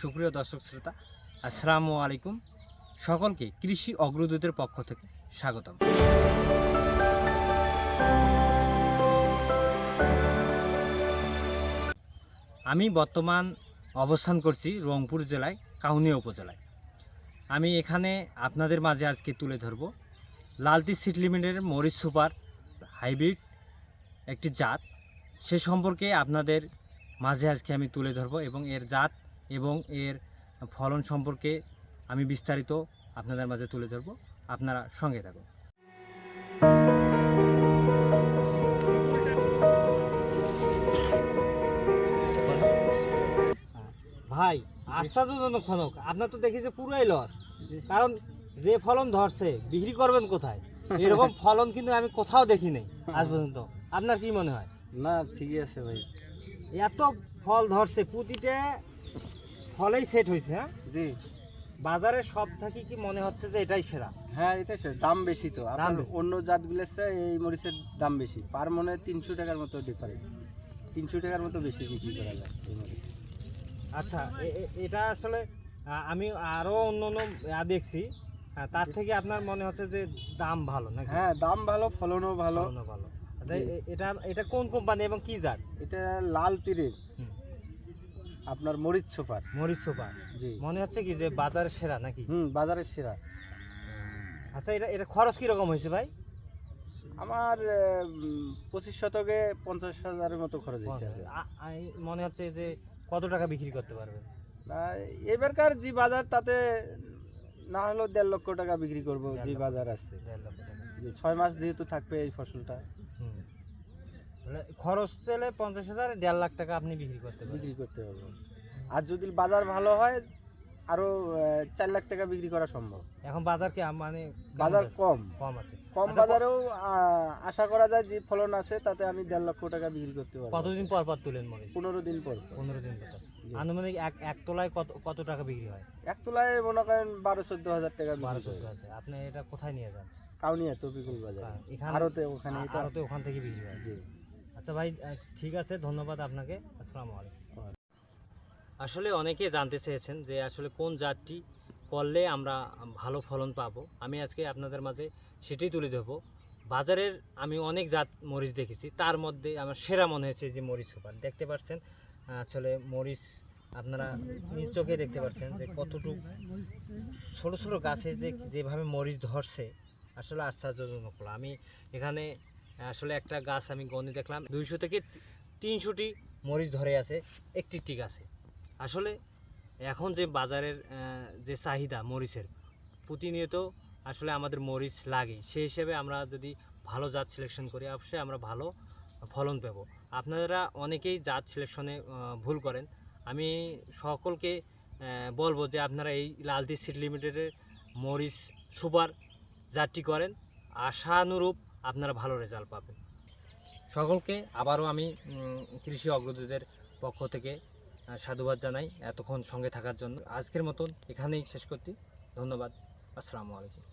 সুপ্রিয় দর্শক শ্রোতা, আসসালামু আলাইকুম। সকলকে কৃষি অগ্রদূতের পক্ষ থেকে স্বাগতম। আমি বর্তমান অবস্থান করছি রংপুর জেলায়, কাউনিয়া উপজেলায়। আমি এখানে আপনাদের মাঝে আজকে তুলে ধরব লালতি সিট লিমিটেডের মরিচ সুপার হাইব্রিড একটি জাত। সে সম্পর্কে আপনাদের মাঝে আজকে আমি তুলে ধরব এবং এর জাত এবং এর ফলন সম্পর্কে আমি বিস্তারিত আপনাদের মাঝে তুলে ধরব। আপনারা সঙ্গে থাকুন। ভাই আশ্চর্যজনক ফলক আপনার তো দেখি যে পুরাই লস কারণ যে ফলন ধরছে বিক্রি করবেন কোথায়? এরকম ফলন কিন্তু আমি কোথাও দেখি নাই আজ পর্যন্ত। আপনার কি মনে হয়? না ঠিকই আছে ভাই। এত ফল ধরছে প্রতিটা ফলেই সেট হয়েছে হ্যাঁ? জি। বাজারে সব থাকি কি মনে হচ্ছে যে এটাই সেরা? হ্যাঁ এটাই সেরা। দাম বেশি তো। আর অন্য জাতগুলোর চেয়ে এই মরিচের দাম বেশি। পার মনে তিনশো টাকার মতো ডিফারেন্স তিনশো টাকার মতো বেশি বিক্রি করা যায় এই মরিচ। আচ্ছা এটা আসলে আমি আরও অন্য অন্য দেখছি। তার থেকে আপনার মনে হচ্ছে যে দাম ভালো নাকি? হ্যাঁ দাম ভালো ফলনও ভালো। ফলনও ভালো। আচ্ছা এটা এটা কোন কোম্পানি এবং কি জাত? এটা লাল তীরের। আপনার মরিচ সুপার। মরিচ সুপার। জি। মনে হচ্ছে কি যে বাজারের সেরা নাকি? হুম বাজারের সেরা। আচ্ছা এটা এটা খরচ কীরকম হয়েছে ভাই? আমার পঁচিশ শতকে পঞ্চাশ হাজারের মতো খরচ হয়েছে মনে হচ্ছে যে কত টাকা বিক্রি করতে পারবেন না, এবারকার যে বাজার তাতে না হলেও দেড় লক্ষ টাকা বিক্রি করব যে বাজার আছে। ছয় মাস যেহেতু থাকবে এই ফসলটা খরচ চলে পঞ্চাশ হাজার দেড় লাখ টাকা আপনি বিক্রি করতে বিক্রি করতে পারব আর যদি বাজার ভালো হয় আরও চার লাখ টাকা বিক্রি করা সম্ভব। এখন বাজার কি মানে বাজার কম কম। আছে। কম আচ্ছা, বাজারেও আশা করা যায় যে ফলন আছে তাতে আমি দেড় লক্ষ টাকা বিক্রি করতে পারব। কতদিন পর পর তুলেন মনে পনেরো দিন পর। পনেরো দিন পর আনুমানিক এক এক তোলায় কত কত টাকা বিক্রি হয়? এক তোলায় মনে করেন বারো চোদ্দ হাজার টাকা বারো চোদ্দ আছে আপনি এটা কোথায় নিয়ে যান? কাউনিয়া তপিকুল বাজার। হ্যাঁ, এখানে আরতে ওখানে আরতে ওখান থেকে বিক্রি হয়। আচ্ছা ভাই ঠিক আছে, ধন্যবাদ আপনাকে। আসসালামু আলাইকুম। আসলে অনেকে জানতে চেয়েছেন যে আসলে কোন জাতটি করলে আমরা ভালো ফলন পাবো। আমি আজকে আপনাদের মাঝে সেটাই তুলে ধরবো। বাজারের আমি অনেক জাত মরিচ দেখেছি, তার মধ্যে আমার সেরা মনে হয়েছে যে মরিচ সুপার। দেখতে পাচ্ছেন, আসলে মরিচ আপনারা নিজ চোখে দেখতে পাচ্ছেন যে কতটুকু ছোট ছোট গাছে যে যেভাবে মরিচ ধরছে, আসলে আশ্চর্যজনক হলো। আমি এখানে আসলে একটা গাছ আমি গণে দেখলাম। দুইশো থেকে তিনশোটি মরিচ ধরে আছে, একটি একটি গাছে আসলে এখন যে বাজারের যে চাহিদা মরিচের, প্রতিনিয়ত আসলে আমাদের মরিচ লাগে। সেই হিসেবে আমরা যদি ভালো জাত সিলেকশন করি, অবশ্যই আমরা ভালো ফলন পাব। আপনারা অনেকেই জাত সিলেকশনে ভুল করেন। আমি সকলকে বলব যে আপনারা এই লালতি সিড লিমিটেডের মরিচ সুপার জাতটি করেন। আশানুরূপ আপনারা ভালো রেজাল্ট পাবেন। সকলকে আবারও আমি কৃষি অগ্রদূতের পক্ষ থেকে সাধুবাদ জানাই এতক্ষণ সঙ্গে থাকার জন্য। আজকের মতন এখানেই শেষ করছি। ধন্যবাদ। আসসালামু আলাইকুম।